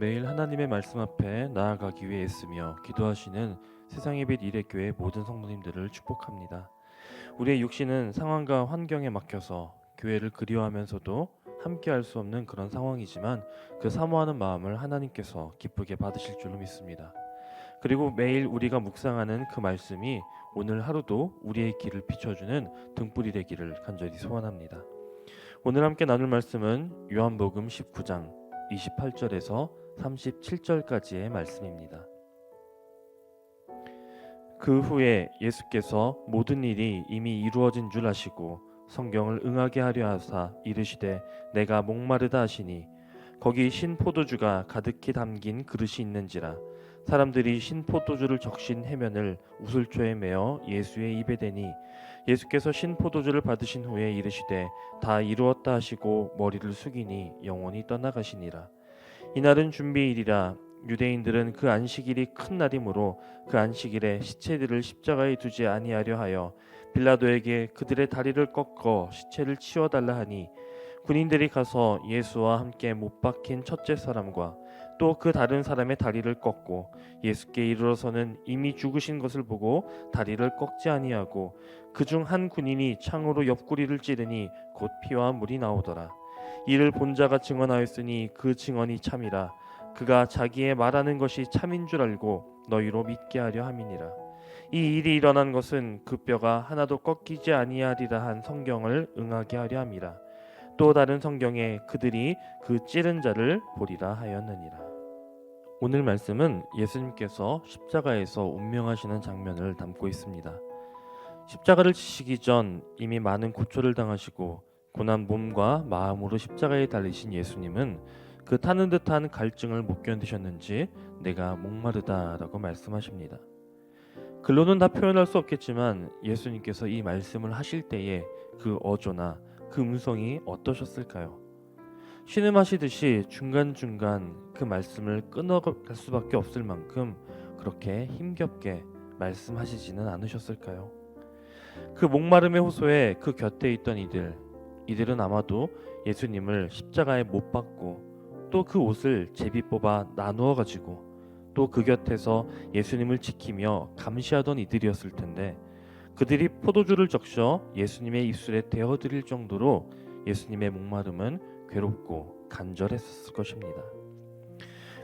매일 하나님의 말씀 앞에 나아가기 위해 애쓰며 기도하시는 세상의 빛 일회교회 모든 성도님들을 축복합니다. 우리의 육신은 상황과 환경에 막혀서 교회를 그리워하면서도 함께할 수 없는 그런 상황이지만 그 사모하는 마음을 하나님께서 기쁘게 받으실 줄로 믿습니다. 그리고 매일 우리가 묵상하는 그 말씀이 오늘 하루도 우리의 길을 비춰주는 등불이 되기를 간절히 소원합니다. 오늘 함께 나눌 말씀은 요한복음 19장 28절에서 37절까지의 말씀입니다. 그 후에 예수께서 모든 일이 이미 이루어진 줄 아시고 성경을 응하게 하려 하사 이르시되 내가 목마르다 하시니 거기 신 포도주가 가득히 담긴 그릇이 있는지라 사람들이 신 포도주를 적신 해면을 우슬초에 메어 예수의 입에 대니 예수께서 신 포도주를 받으신 후에 이르시되 다 이루었다 하시고 머리를 숙이니 영원히 떠나가시니라 이날은 준비일이라 유대인들은 그 안식일이 큰 날이므로 그 안식일에 시체들을 십자가에 두지 아니하려 하여 빌라도에게 그들의 다리를 꺾어 시체를 치워 달라 하니 군인들이 가서 예수와 함께 못 박힌 첫째 사람과 또 그 다른 사람의 다리를 꺾고 예수께 이르러서는 이미 죽으신 것을 보고 다리를 꺾지 아니하고 그 중 한 군인이 창으로 옆구리를 찌르니 곧 피와 물이 나오더라 이를 본 자가 증언하였으니 그 증언이 참이라. 그가 자기의 말하는 것이 참인 줄 알고 너희로 믿게 하려 함이니라. 이 일이 일어난 것은 그 뼈가 하나도 꺾이지 아니하리라 한 성경을 응하게 하려 함이라. 또 다른 성경에 그들이 그 찌른 자를 보리라 하였느니라. 오늘 말씀은 예수님께서 십자가에서 운명하시는 장면을 담고 있습니다. 십자가를 지시기 전 이미 많은 고초를 당하시고 고난 몸과 마음으로 십자가에 달리신 예수님은 그 타는 듯한 갈증을 못 견디셨는지 내가 목마르다라고 말씀하십니다. 글로는 다 표현할 수 없겠지만 예수님께서 이 말씀을 하실 때에 그 어조나 그 음성이 어떠셨을까요? 신음하시듯이 중간중간 그 말씀을 끊어갈 수밖에 없을 만큼 그렇게 힘겹게 말씀하시지는 않으셨을까요? 그 목마름의 호소에 그 곁에 있던 이들 이들은 아마도 예수님을 십자가에 못 박고 또 그 옷을 제비 뽑아 나누어 가지고 또 그 곁에서 예수님을 지키며 감시하던 이들이었을 텐데 그들이 포도주를 적셔 예수님의 입술에 대어 드릴 정도로 예수님의 목마름은 괴롭고 간절했을 것입니다.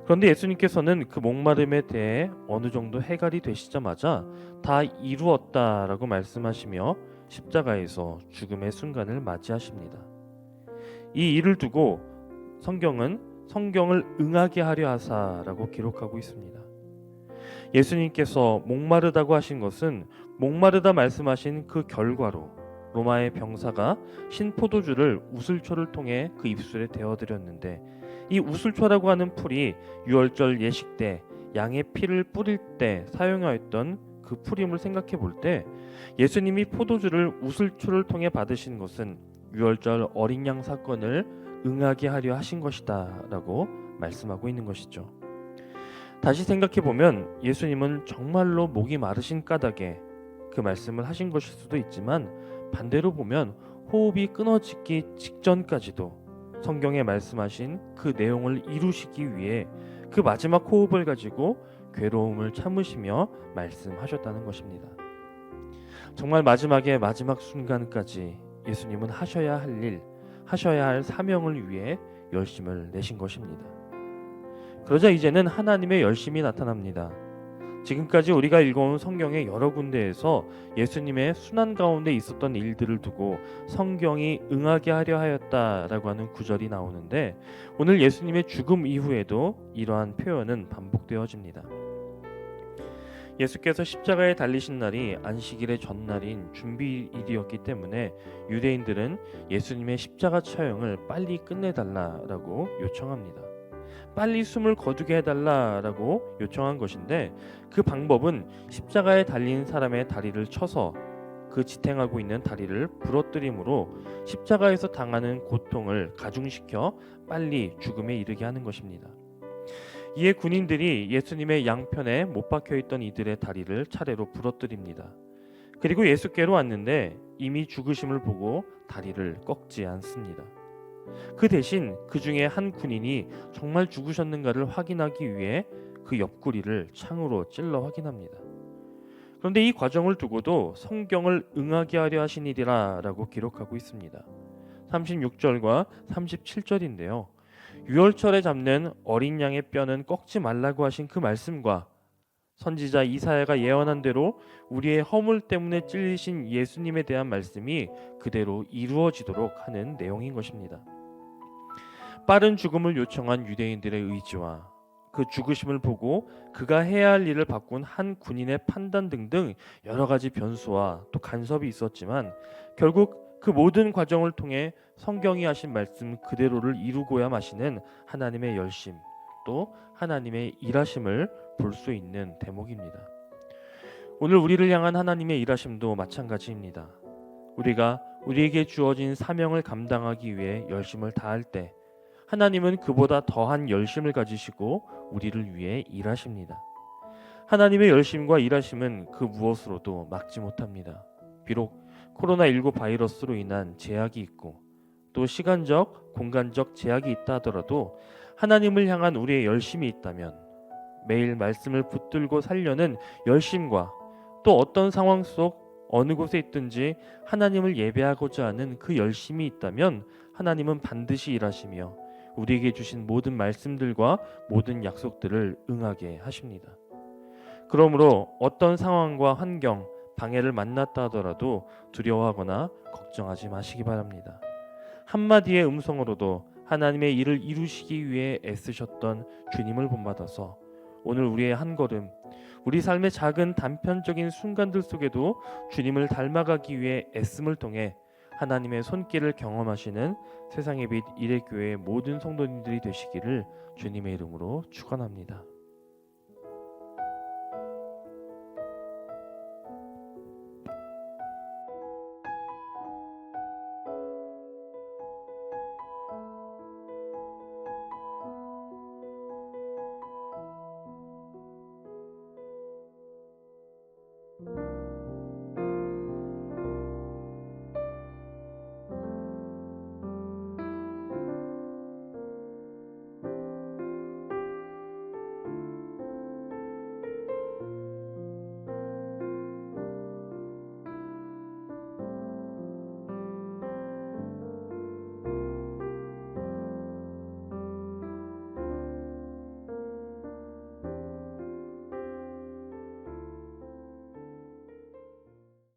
그런데 예수님께서는 그 목마름에 대해 어느 정도 해갈이 되시자마자 다 이루었다라고 말씀하시며 십자가에서 죽음의 순간을 맞이하십니다. 이 일을 두고 성경은 성경을 응하게 하려 하사라고 기록하고 있습니다. 예수님께서 목마르다고 하신 것은 목마르다 말씀하신 그 결과로 로마의 병사가 신포도주를 우슬초를 통해 그 입술에 대어드렸는데 이 우슬초라고 하는 풀이 유월절 예식 때 양의 피를 뿌릴 때 사용하였던 그 풀임을 생각해 볼 때 예수님이 포도주를 우슬초를 통해 받으신 것은 유월절 어린 양 사건을 응하게 하려 하신 것이다라고 말씀하고 있는 것이죠. 다시 생각해 보면 예수님은 정말로 목이 마르신 까닭에 그 말씀을 하신 것일 수도 있지만 반대로 보면 호흡이 끊어지기 직전까지도 성경에 말씀하신 그 내용을 이루시기 위해 그 마지막 호흡을 가지고 괴로움을 참으시며 말씀하셨다는 것입니다. 정말 마지막에 마지막 순간까지 예수님은 하셔야 할 일, 하셔야 할 사명을 위해 열심을 내신 것입니다. 그러자 이제는 하나님의 열심이 나타납니다. 지금까지 우리가 읽어온 성경의 여러 군데에서 예수님의 순환 가운데 있었던 일들을 두고 성경이 응하게 하려 하였다라고 하는 구절이 나오는데 오늘 예수님의 죽음 이후에도 이러한 표현은 반복되어집니다. 예수께서 십자가에 달리신 날이 안식일의 전날인 준비일이었기 때문에 유대인들은 예수님의 십자가 처형을 빨리 끝내달라라고 요청합니다. 빨리 숨을 거두게 해달라라고 요청한 것인데 그 방법은 십자가에 달린 사람의 다리를 쳐서 그 지탱하고 있는 다리를 부러뜨림으로 십자가에서 당하는 고통을 가중시켜 빨리 죽음에 이르게 하는 것입니다. 이에 군인들이 예수님의 양편에 못 박혀 있던 이들의 다리를 차례로 부러뜨립니다. 그리고 예수께로 왔는데 이미 죽으심을 보고 다리를 꺾지 않습니다. 그 대신 그 중에 한 군인이 정말 죽으셨는가를 확인하기 위해 그 옆구리를 창으로 찔러 확인합니다. 그런데 이 과정을 두고도 성경을 응하게 하려 하시니리라라고 기록하고 있습니다. 36절과 37절인데요. 유월절에 잡는 어린 양의 뼈는 꺾지 말라고 하신 그 말씀과 선지자 이사야가 예언한 대로 우리의 허물 때문에 찔리신 예수님에 대한 말씀이 그대로 이루어지도록 하는 내용인 것입니다. 빠른 죽음을 요청한 유대인들의 의지와 그 죽으심을 보고 그가 해야 할 일을 바꾼 한 군인의 판단 등등 여러 가지 변수와 또 간섭이 있었지만 결국 그 모든 과정을 통해 성경이 하신 말씀 그대로를 이루고야 마시는 하나님의 열심 또 하나님의 일하심을 볼 수 있는 대목입니다. 오늘 우리를 향한 하나님의 일하심도 마찬가지입니다. 우리가 우리에게 주어진 사명을 감당하기 위해 열심을 다할 때 하나님은 그보다 더한 열심을 가지시고 우리를 위해 일하십니다. 하나님의 열심과 일하심은 그 무엇으로도 막지 못합니다. 비록 코로나19 바이러스로 인한 제약이 있고 또 시간적, 공간적 제약이 있다 하더라도 하나님을 향한 우리의 열심이 있다면 매일 말씀을 붙들고 살려는 열심과 또 어떤 상황 속 어느 곳에 있든지 하나님을 예배하고자 하는 그 열심이 있다면 하나님은 반드시 일하시며 우리에게 주신 모든 말씀들과 모든 약속들을 응하게 하십니다. 그러므로 어떤 상황과 환경, 방해를 만났다 하더라도 두려워하거나 걱정하지 마시기 바랍니다. 한마디의 음성으로도 하나님의 일을 이루시기 위해 애쓰셨던 주님을 본받아서 오늘 우리의 한 걸음, 우리 삶의 작은 단편적인 순간들 속에도 주님을 닮아가기 위해 애씀을 통해 하나님의 손길을 경험하시는 세상의 빛 일의 교회의 모든 성도님들이 되시기를 주님의 이름으로 축원합니다.